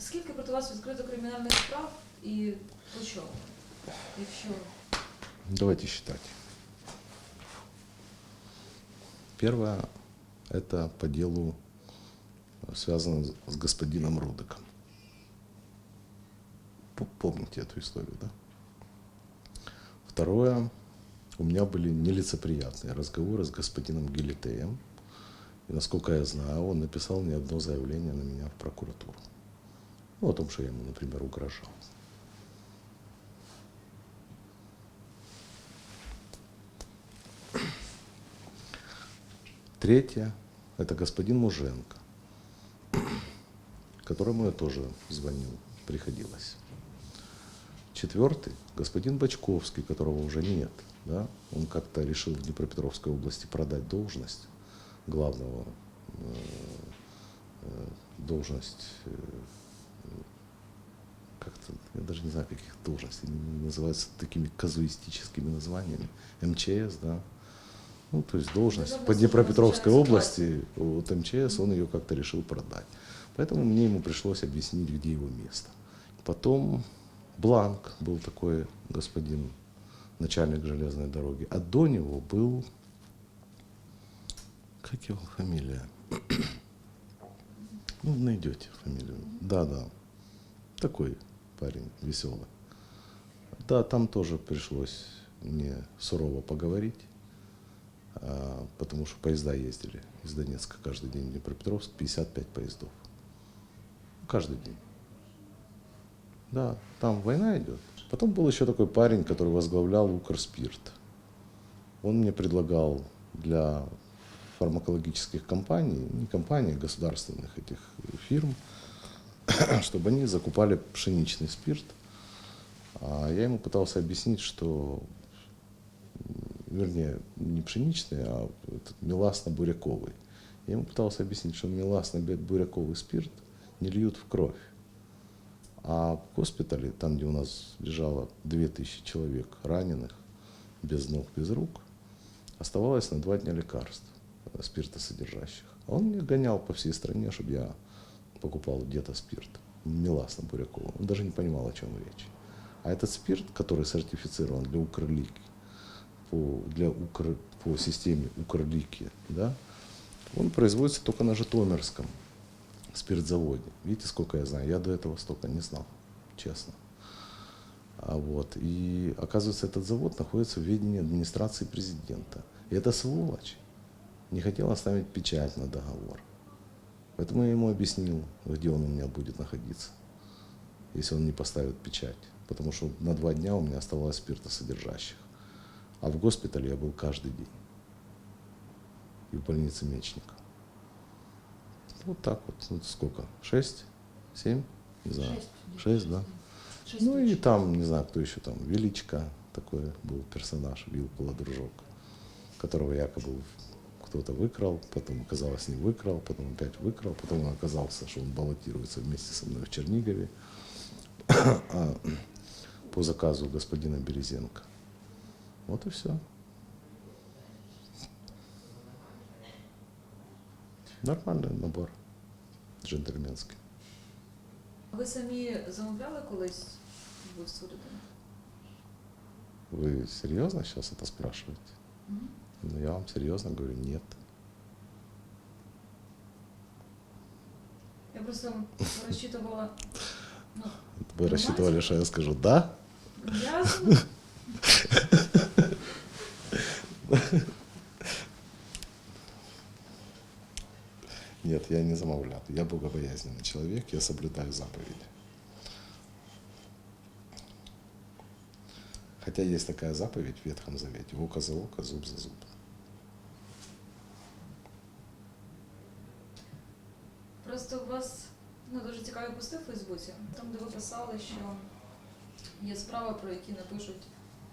Скільки проти вас відкрито кримінальних справ і по чому? Якщо Давайте считать. Первое – это по делу, э, связано с- с господином Рудыком. П- Помните эту историю, да? Второе – у меня были нелицеприятные разговоры с господином Гелитеем. И, насколько я знаю, он написал не одно заявление на меня в прокуратуру. Ну, о том, что я ему, например, угрожал. Третье – это господин Муженко, которому я тоже звонил, приходилось. Четвертый – господин Бочковский, которого уже нет. Да? Он как-то решил в Днепропетровской области продать должность главного, э, э, должность, э, как-то, я даже не они называются такими казуистическими названиями, МЧС, да, ну, то есть должность Державная по Днепропетровской области, вот МЧС, он ее как-то решил продать. Поэтому мне ему пришлось объяснить, где его место. Потом Бланк был такой господин, начальник железной дороги. А до него был, как его фамилия? Ну, найдете фамилию. Да, да. Такой парень веселый. Да, там тоже пришлось мне сурово поговорить, а, потому что поезда ездили из Донецка каждый день в Днепропетровск, 55 поездов. Каждый день. Да, там война идет. Потом был еще такой парень, который возглавлял Укрспирт. Он мне предлагал для фармакологических компаний, не компаний, а государственных этих фирм, чтобы они закупали пшеничный спирт. А я ему пытался объяснить, что, вернее, не пшеничный, а этот меласно-буряковый. Я ему пытался объяснить, что меласно-буряковый спирт не льют в кровь. А в госпитале, там, где у нас лежало 2000 человек раненых, без ног, без рук, оставалось на два дня лекарств э, спиртосодержащих. А он мне гонял по всей стране, чтобы я покупал где-то спирт. Меласно Бурякова. Он даже не понимал, о чем речь. А этот спирт, который сертифицирован для Укрлики, по, для Укр, по системе Укрлики, да, он производится только на Житомирском спиртзаводе. Видите, сколько я знаю? Я до этого столько не знал, честно. А вот, и оказывается, этот завод находится в ведении администрации президента. И эта сволочь не хотела ставить печать на договор. Поэтому я ему объяснил, где он у меня будет находиться, если он не поставит печать. Потому что на два дня у меня оставалось спиртосодержащих. А в госпитале я был каждый день. И в больнице Мечников. Вот так вот. Ну, сколько? Шесть? Семь? Не знаю. Шесть. Шесть, да? Шесть Ну и там, не знаю, кто еще там, Величко такой был персонаж, Вилкула дружок, которого якобы кто-то выкрал, потом оказалось не выкрал, потом опять выкрал, потом оказался, что он баллотируется вместе со мной в Чернигове по заказу господина Березенко. Вот и все. Нормальный набор джентльменский. Ви самі замовляли колись вбивство людини? Вы серьезно сейчас это спрашиваете? Мгм. Ну, я вам серьезно говорю, нет. Я просто розчитувала. Вы рассчитывали, что я скажу «да»? ясно. Нет, я не замовлял. Я богобоязненный человек, я соблюдаю заповеди. Хотя есть такая заповедь в Ветхом Завете. Око за око, зуб за зуб. Просто у вас дуже цікавий пост у Фейсбуці, там, де ви писали, що є справи, про які напишуть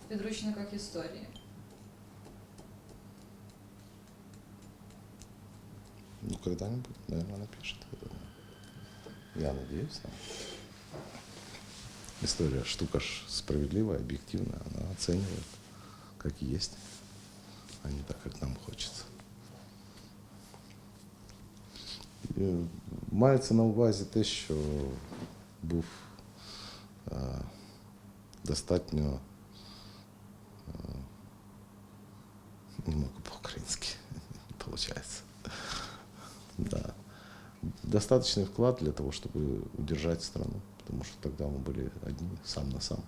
в підручниках історії. Ну, когда-нибудь, наверное, напишет. я думаю. Я надеюсь. да. История штука ж справедливая, объективная. Она оценивает, как есть, а не так, как нам хочется. Мається на увазі те, що був е, достатньо. е, Не можу по-українськи, не виходить. Да. Достаточный вклад для того, чтобы удержать страну, потому что тогда мы были одни, сам на сам.